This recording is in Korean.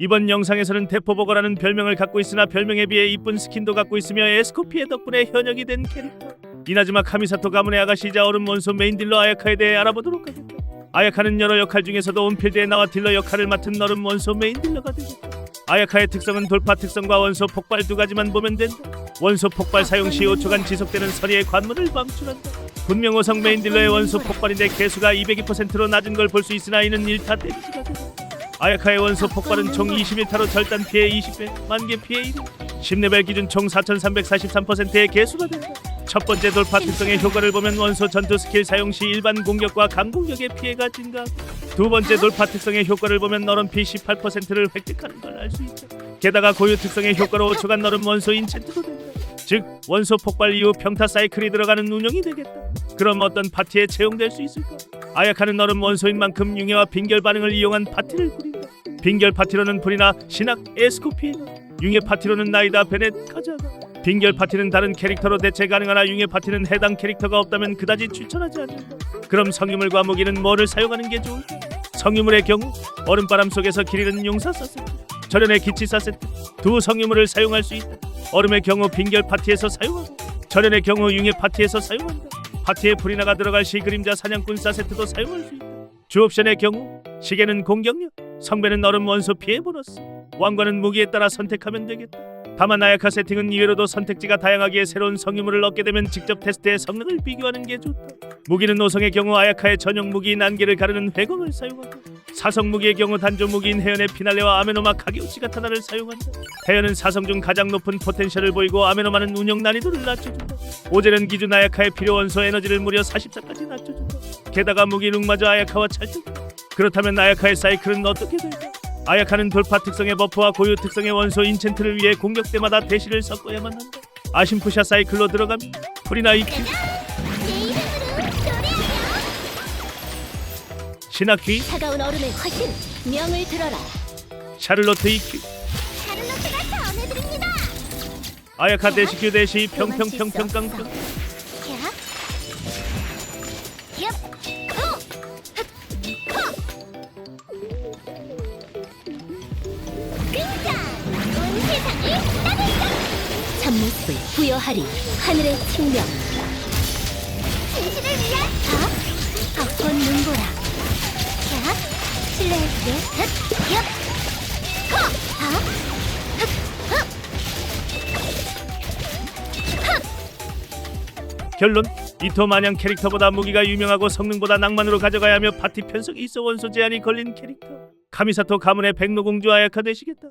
이번 영상에서는 대포버거라는 별명을 갖고 있으나 별명에 비해 이쁜 스킨도 갖고 있으며 에스코피의 덕분에 현역이 된 캐릭터. 이나즈마 카미사토 가문의 아가씨이자 어른 원소 메인 딜러 아야카에 대해 알아보도록 하겠다 아야카는 여러 역할 중에서도 온필드에 나와 딜러 역할을 맡은 어른 원소 메인 딜러가 되겠다 아야카의 특성은 돌파 특성과 원소 폭발 두 가지만 보면 된다. 원소 폭발 사용 시 5초간 지속되는 서리의 관문을 방출한다. 분명 호성 메인 딜러의 원소 폭발인데 개수가 202%로 낮은 걸 볼 수 있으나 이는 1타 데미지가 된다 아야카의 원소 폭발은 총 21타로 절단 피해 20배, 만개 피해 1회 10레벨 기준 총 4343%의 개수가 된다. 첫 번째 돌파 특성의 효과를 보면 원소 전투 스킬 사용 시 일반 공격과 강공격의 피해가 증가 두 번째 돌파 특성의 효과를 보면 너른 피 18%를 획득하는 걸 알 수 있다 게다가 고유 특성의 효과로 5초간 너른 원소 인챈트도 된다. 즉 원소 폭발 이후 평타 사이클이 들어가는 운영이 되겠다. 그럼 어떤 파티에 채용될 수 있을까? 아야카는 너른 원소인 만큼 융해와 빙결 반응을 이용한 파티를 꾸린다 빙결 파티로는 불이나 신학, 에스코피에나 융해 파티로는 나이다, 베넷, 카자가 빙결 파티는 다른 캐릭터로 대체 가능하나 융해 파티는 해당 캐릭터가 없다면 그다지 추천하지 않는다. 그럼 성유물과 무기는 뭐를 사용하는 게 좋을까? 성유물의 경우 얼음바람 속에서 길 잃은 용사 사세트 절연의 기치 사 세트 두 성유물을 사용할 수 있다. 얼음의 경우 빙결 파티에서 사용하고 절연의 경우 융해 파티에서 사용한다. 파티에 불이나가 들어갈 시 그림자 사냥꾼 사세트도 사용할 수 있다. 주 옵션의 경우 시계는 공격력 성배는 얼음 원소 피해 보너스. 왕관은 무기에 따라 선택하면 되겠다. 다만 아야카 세팅은 이외로도 선택지가 다양하기에 새로운 성유물을 얻게 되면 직접 테스트의 성능을 비교하는 게 좋다. 무기는 노성의 경우 아야카의 전용 무기인 안개를 가르는 회광을 사용하고 사성 무기의 경우 단조 무기인 해연의 피날레와 아메노마 가게우치 가타나를 사용한다. 해연은 사성 중 가장 높은 포텐셜을 보이고 아메노마는 운영 난이도를 낮춰준다. 오젤은 기준 아야카의 필요 원소 에너지를 무려 44까지 낮춰준다. 게다가 무기 룩마저 아야카와 찰떡 그렇다면 아야카의 사이클은 어떻게 될까? 아야카는 돌파 특성의 버프와 고유 특성의 원소 인챈트를 위해 공격 때마다 대시를 섞어야만 한다. 아심푸샤 사이클로 들어가면 프리나 이큐, 시나키, 차가운 얼음의 화신 명을 들어라 샤를로트 이큐, 샤를로트가 전해드립니다 아야카 대시 큐 대시 평평평평 깡평 야 얍! 후! 등장! 참모습을 부여하리 하늘의 측면 진실을 위한 아? 벚꽃 눈보라 야! 실례할게 흑! 얍! 호! 아? 흑! 흑! 결론 이토 마냥 캐릭터보다 무기가 유명하고 성능보다 낭만으로 가져가야 하며 파티 편성이 있어 원소 제한이 걸린 캐릭터 카미사토 가문의 백로공주 아야카 되시겠다